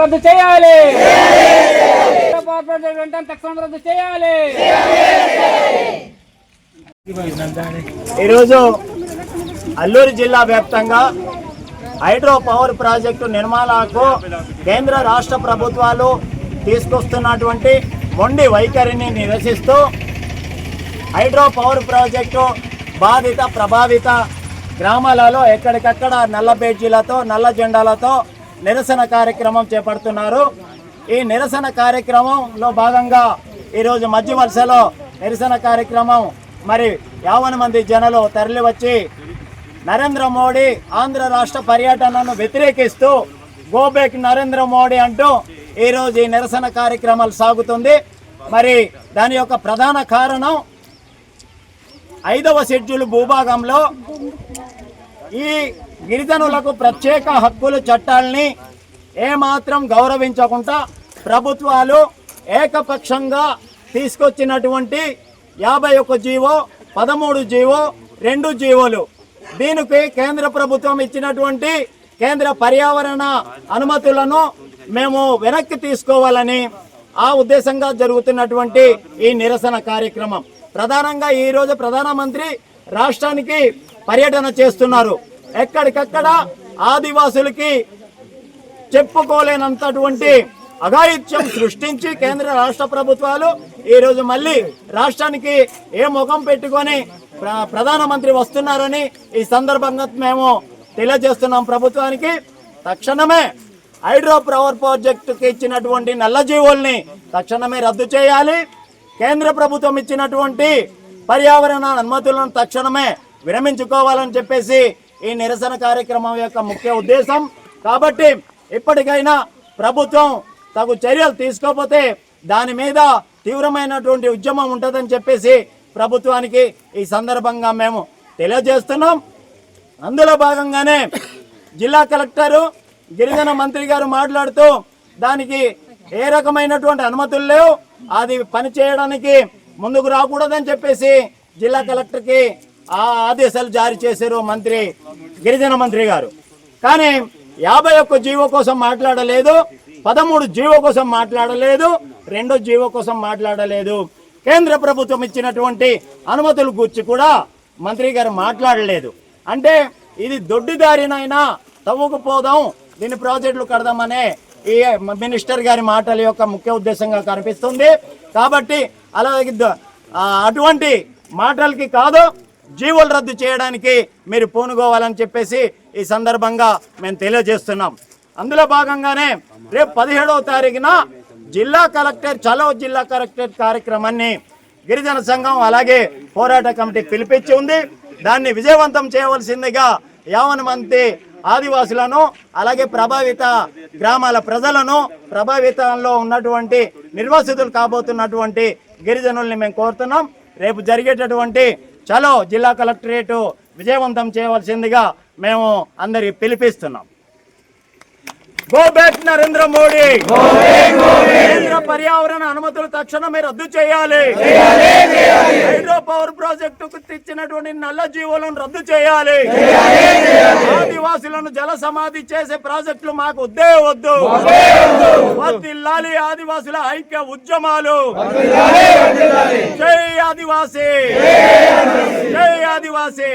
రద్దు చేయాలి. తక్షణం రద్దు చేయాలి. ఈరోజు అల్లూరు జిల్లా వ్యాప్తంగా హైడ్రో పవర్ ప్రాజెక్టు నిర్మాణాలకు కేంద్ర రాష్ట్ర ప్రభుత్వాలు తీసుకొస్తున్నటువంటి మొండి వైఖరిని నిరసిస్తూ హైడ్రో పవర్ ప్రాజెక్టు బాధిత ప్రభావిత గ్రామాలలో ఎక్కడికక్కడ నల్ల బేడ్జీలతో నల్ల జెండాలతో నిరసన కార్యక్రమం చేపడుతున్నారు. ఈ నిరసన కార్యక్రమంలో భాగంగా ఈరోజు మధ్య వలసలో నిరసన కార్యక్రమం మరి యావన మంది జనులు తరలివచ్చి నరేంద్ర మోడీ ఆంధ్ర రాష్ట్ర పర్యటనను వ్యతిరేకిస్తూ గోబేక్ నరేంద్ర మోడీ అంటూ ఈరోజు ఈ నిరసన కార్యక్రమాలు సాగుతుంది. మరి దాని యొక్క ప్రధాన కారణం ఐదవ షెడ్యూల్ భూభాగంలో ఈ గిరిజనులకు ప్రత్యేక హక్కుల చట్టాలని ఏమాత్రం గౌరవించకుండా ప్రభుత్వాలు ఏకపక్షంగా తీసుకొచ్చినటువంటి యాభై ఒక్క జీవో పదమూడు జీవో రెండు జీవోలు. దీనికి కేంద్ర ప్రభుత్వం ఇచ్చినటువంటి కేంద్ర పర్యావరణ అనుమతులను మేము వెనక్కి తీసుకోవాలని ఆ ఉద్దేశంగా జరుగుతున్నటువంటి ఈ నిరసన కార్యక్రమం. ప్రధానంగా ఈరోజు ప్రధానమంత్రి రాష్ట్రానికి పర్యటన చేస్తున్నారు. ఎక్కడికక్కడ ఆదివాసులకి చెప్పుకోలేనంతటువంటి అఘాయిత్యం సృష్టించి కేంద్ర రాష్ట్ర ప్రభుత్వాలు ఈరోజు మళ్ళీ రాష్ట్రానికి ఏ ముఖం పెట్టుకొని ప్ర- ప్రధానమంత్రి వస్తున్నారని ఈ సందర్భంగా మేము తెలియజేస్తున్నాం ప్రభుత్వానికి. తక్షణమే హైడ్రో పవర్ ప్రాజెక్టుకి ఇచ్చినటువంటి నల్ల జీవుల్ని తక్షణమే రద్దు చేయాలి. కేంద్ర ప్రభుత్వం ఇచ్చినటువంటి పర్యావరణ అనుమతులను తక్షణమే విరమించుకోవాలని చెప్పేసి ఈ నిరసన కార్యక్రమం యొక్క ముఖ్య ఉద్దేశం. కాబట్టి ఇప్పటికైనా ప్రభుత్వం తగు చర్యలు తీసుకోకపోతే దాని మీద తీవ్రమైనటువంటి ఉద్యమం ఉంటుందని చెప్పేసి ప్రభుత్వానికి ఈ సందర్భంగా మేము తెలియజేస్తున్నాం. అందులో భాగంగానే జిల్లా కలెక్టరు గిరిజన మంత్రి గారు మాట్లాడుతూ దానికి ఏ రకమైనటువంటి అనుమతులు లేవు. అది పని చేయడానికి ముందుకు రాకూడదని చెప్పేసి జిల్లా కలెక్టర్కి ఆ ఆదేశాలు జారీ చేశారు మంత్రి గిరిజన మంత్రి గారు. కానీ యాభై ఒక్క జీవో కోసం మాట్లాడలేదు పదమూడు జీవో కోసం మాట్లాడలేదు రెండో జీవో కోసం మాట్లాడలేదు. కేంద్ర ప్రభుత్వం ఇచ్చినటువంటి అనుమతుల గురించి కూడా మంత్రి గారు మాట్లాడలేదు. అంటే ఇది దొడ్డిదారినైనా తవ్వుకుపోదాం దీని ప్రాజెక్టులు కడదామనే ఈ మినిస్టర్ గారి మాటల యొక్క ముఖ్య ఉద్దేశంగా కనిపిస్తుంది. కాబట్టి అలాగే అటువంటి మాటలకి కాదు జీవోలు రద్దు చేయడానికి మీరు పూనుకోవాలని చెప్పేసి ఈ సందర్భంగా మేము తెలియజేస్తున్నాం. అందులో భాగంగానే రేపు పదిహేడవ తారీఖున జిల్లా కలెక్టర్ చలో జిల్లా కలెక్టర్ కార్యక్రమాన్ని గిరిజన సంఘం అలాగే పోరాట కమిటీ పిలిపించి ఉంది. దాన్ని విజయవంతం చేయవలసిందిగా యావన మంది ఆదివాసులను అలాగే ప్రభావిత గ్రామాల ప్రజలను ప్రభావితంలో ఉన్నటువంటి నిర్వాసితులు కాబోతున్నటువంటి గిరిజనుల్ని మేము కోరుతున్నాం. రేపు జరిగేటటువంటి చలో జిల్లా కలెక్టరేట్ విజయవంతం చేయవలసిందిగా మేము అందరికి పిలిపిస్తున్నాం. గో బ్యాక్ నరేంద్ర మోడీ కేంద్ర పర్యావరణ అనుమతులు తక్షణమే రద్దు చేయాలి. హైడ్రో పవర్ ప్రాజెక్టుకు తెచ్చినటువంటి నల్ల జీవులను రద్దు చేయాలి. ఆదివాసులను జల సమాధి చేసే ప్రాజెక్టులు మాకు వద్దే వద్దు. వద్దిల్లాలి ఆదివాసుల ఐక్య ఉద్యమాలు. జై ఆదివాసి. జై ఆదివాసి.